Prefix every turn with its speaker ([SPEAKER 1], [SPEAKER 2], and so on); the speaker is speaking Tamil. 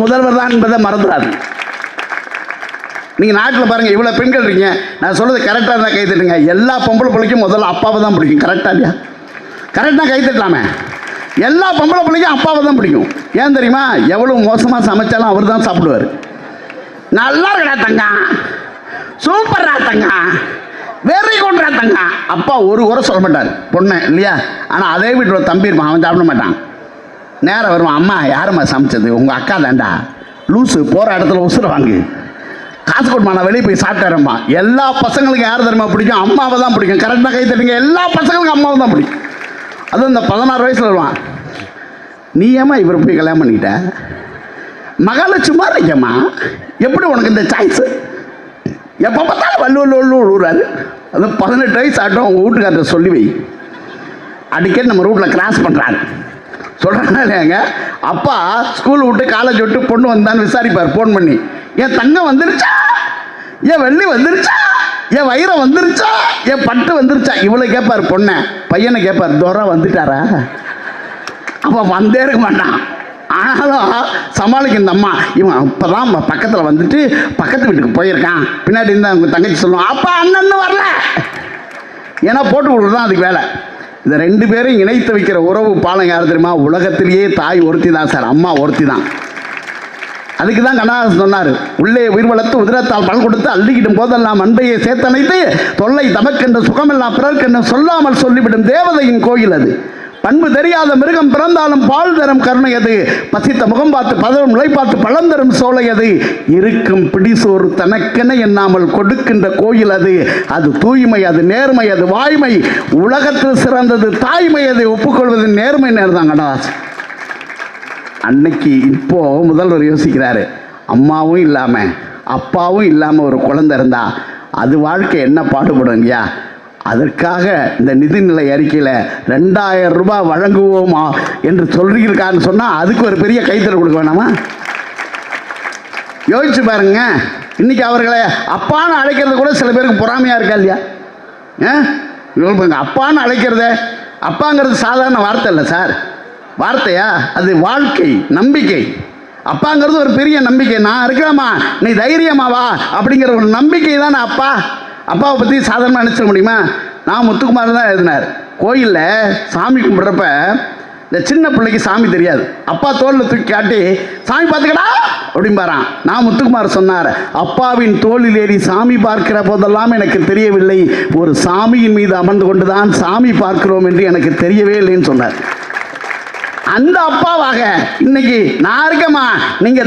[SPEAKER 1] முதல்வர் தான் என்பதை மறந்துடாது நீங்கள் நாட்டில் பாருங்கள் இவ்வளோ பெண்கள் இருக்கீங்க. நான் சொல்கிறது கரெக்டாக இருந்தால் கை தட்டுங்க. எல்லா பொம்பளை பிள்ளைக்கும் முதல்ல அப்பாவை தான் பிடிக்கும். கரெக்டாக இல்லையா? கரெக்டாக கை தட்டலாமே. எல்லா பொம்பளை பிள்ளைக்கும் அப்பாவை தான் பிடிக்கும். ஏன் தெரியுமா? எவ்வளோ மோசமாக சமைச்சாலும் அவர் தான் சாப்பிடுவார். நல்லா இருக்கடா தங்கா. சூப்பர்ரா தங்கா. வெறி கொண்டா தங்கா. அப்பா ஒரு குறை சொல்ல மாட்டார். பொண்ணு இல்லையா? ஆனால் அதே வீட்டில் தம்பி இருப்பான். அவன் சாப்பிட மாட்டான். நேரம் வருவான் அம்மா யாரும்மா சமைச்சது? உங்கள் அக்கா தாண்டா லூசு போகிற இடத்துல உசுறு வாங்கு. காசு கொடுமா நான் வெளியே போய் சாப்பிட்டாரம்மா எல்லா பசங்களுக்கும் யார் தெரியுமா பிடிக்கும்? அம்மாவை தான் பிடிக்கும். கரெக்டாக கை தட்டுங்க. எல்லா பசங்களுக்கும் அம்மாவை தான் பிடிக்கும். அதுவும் இந்த பதினாறு வயசில் வருவான். நீ ஏம்மா இவரை போய் கல்யாணம் பண்ணிக்கிட்ட? மகாலட்சுமா இருக்கேம்மா எப்படி உனக்கு இந்த சாய்ஸு எப்போ பார்த்தாலும் வல்லு வல்லு வல்லு விழுறாரு அது பதினெட்டு வயசு ஆட்டம் உங்கள் வீட்டுக்கார்ட்ட சொல்லி வை. அடிக்கடி நம்ம ரூட்டில் கிராஸ் பண்ணுறாரு சொல்கிறாங்க இல்லையாங்க அப்பா ஸ்கூல் விட்டு காலேஜ் விட்டு பொண்ணு வந்தான்னு விசாரிப்பார் ஃபோன் பண்ணி. என் தங்கம் வந்துருச்சா? என் வெள்ளி வந்துருச்சா? என் வைரம் வந்துருச்சா? என் பட்டு வந்துருச்சா? இவ்வளோ கேட்பார் பொண்ணை. பையனை கேட்பார் தோரா வந்துட்டாரா? அவன் வந்தே இருக்க மாட்டான். ஆனாலும் சமாளிக்க இந்த அம்மா இவன் அப்போ தான் பக்கத்தில் வந்துட்டு பக்கத்து வீட்டுக்கு போயிருக்கான். பின்னாடி இருந்தால் அவங்க தங்கச்சி சொல்லுவான் அப்பா அண்ணன்னு வரல. ஏன்னா போட்டு கொடுக்குறது தான் அதுக்கு வேலை. இந்த ரெண்டு பேரும் இணைத்து வைக்கிற உறவு பாலம் யார் தெரியுமா? உலகத்திலேயே தாய் ஒருத்தி தான் சார் அம்மா ஒருத்தி தான் அதுக்கு தான் கண்ணாசன் சொன்னார் உள்ளே உயிர் வளர்த்து உதிரத்தால் பல் கொடுத்து அள்ளிக்கிடும் போதெல்லாம் அன்பையை சேர்த்தனைத்து தொல்லை தமக்கென்று சுகமெல்லாம் பிறர்க்கென்று சொல்லாமல் சொல்லிவிடும் தேவதையின் கோயில் அது. பண்பு தெரியாத மிருகம் பிறந்தாலும் பால் தரும் கருணையது பசித்த முகம் பார்த்து பதரும் நிலை பார்த்து பழம் தரும் சோலை அது இருக்கும் பிடிசோறு தனக்கென எண்ணாமல் கொடுக்கின்ற கோயில் அது. அது தூய்மை அது நேர்மை அது வாய்மை. உலகத்தில் சிறந்தது தாய்மை அதை ஒப்புக்கொள்வது நேர்மை நேர் அன்னைக்கு இப்போ முதல்வர் யோசிக்கிறாரு. அம்மாவும் இல்லாமல் அப்பாவும் இல்லாமல் ஒரு குழந்தை இருந்தா அது வாழ்க்கை என்ன பாடுபடும் இல்லையா? அதற்காக இந்த நிதிநிலை அறிக்கையில் ரெண்டாயிரம் ரூபாய் வழங்குவோமா என்று சொல்லியிருக்காருன்னு சொன்னால் அதுக்கு ஒரு பெரிய கைத்தறி கொடுக்க வேணாமா? யோசிச்சு பாருங்க. இன்னைக்கு அவர்களை அப்பான்னு அழைக்கிறது கூட சில பேருக்கு பொறாமையாக இருக்கா இல்லையா? ஆ? அப்பான்னு அழைக்கிறத அப்பாங்கிறது சாதாரண வார்த்தை இல்லை சார். வார்த்தையா? அது வாழ்க்கை நம்பிக்கை. அப்பாங்கிறது ஒரு பெரிய நம்பிக்கை. நான் இருக்கிறேம்மா நீ தைரியமாவா அப்படிங்கிற ஒரு நம்பிக்கை தானே அப்பா. அப்பாவை பற்றி சாதாரணமாக நினச்சிட முடியுமா? நான் முத்துக்குமார் தான் எழுதினார். கோயிலில் சாமி கும்பிட்றப்ப இந்த சின்ன பிள்ளைக்கு சாமி தெரியாது. அப்பா தோளில் தூக்கி காட்டி சாமி பார்த்துக்கடா அப்படிம்பாரான் நான் முத்துக்குமார் சொன்னார் அப்பாவின் தோளில் ஏறி சாமி பார்க்கிற போதெல்லாம் எனக்கு தெரியவில்லை. ஒரு சாமியின் மீது அமர்ந்து கொண்டு தான் சாமி பார்க்கிறோம் என்று எனக்கு தெரியவே இல்லைன்னு சொன்னார். அந்த அப்பாவாக இன்னைக்கு நான் இருக்கேம்மா. நீங்கள்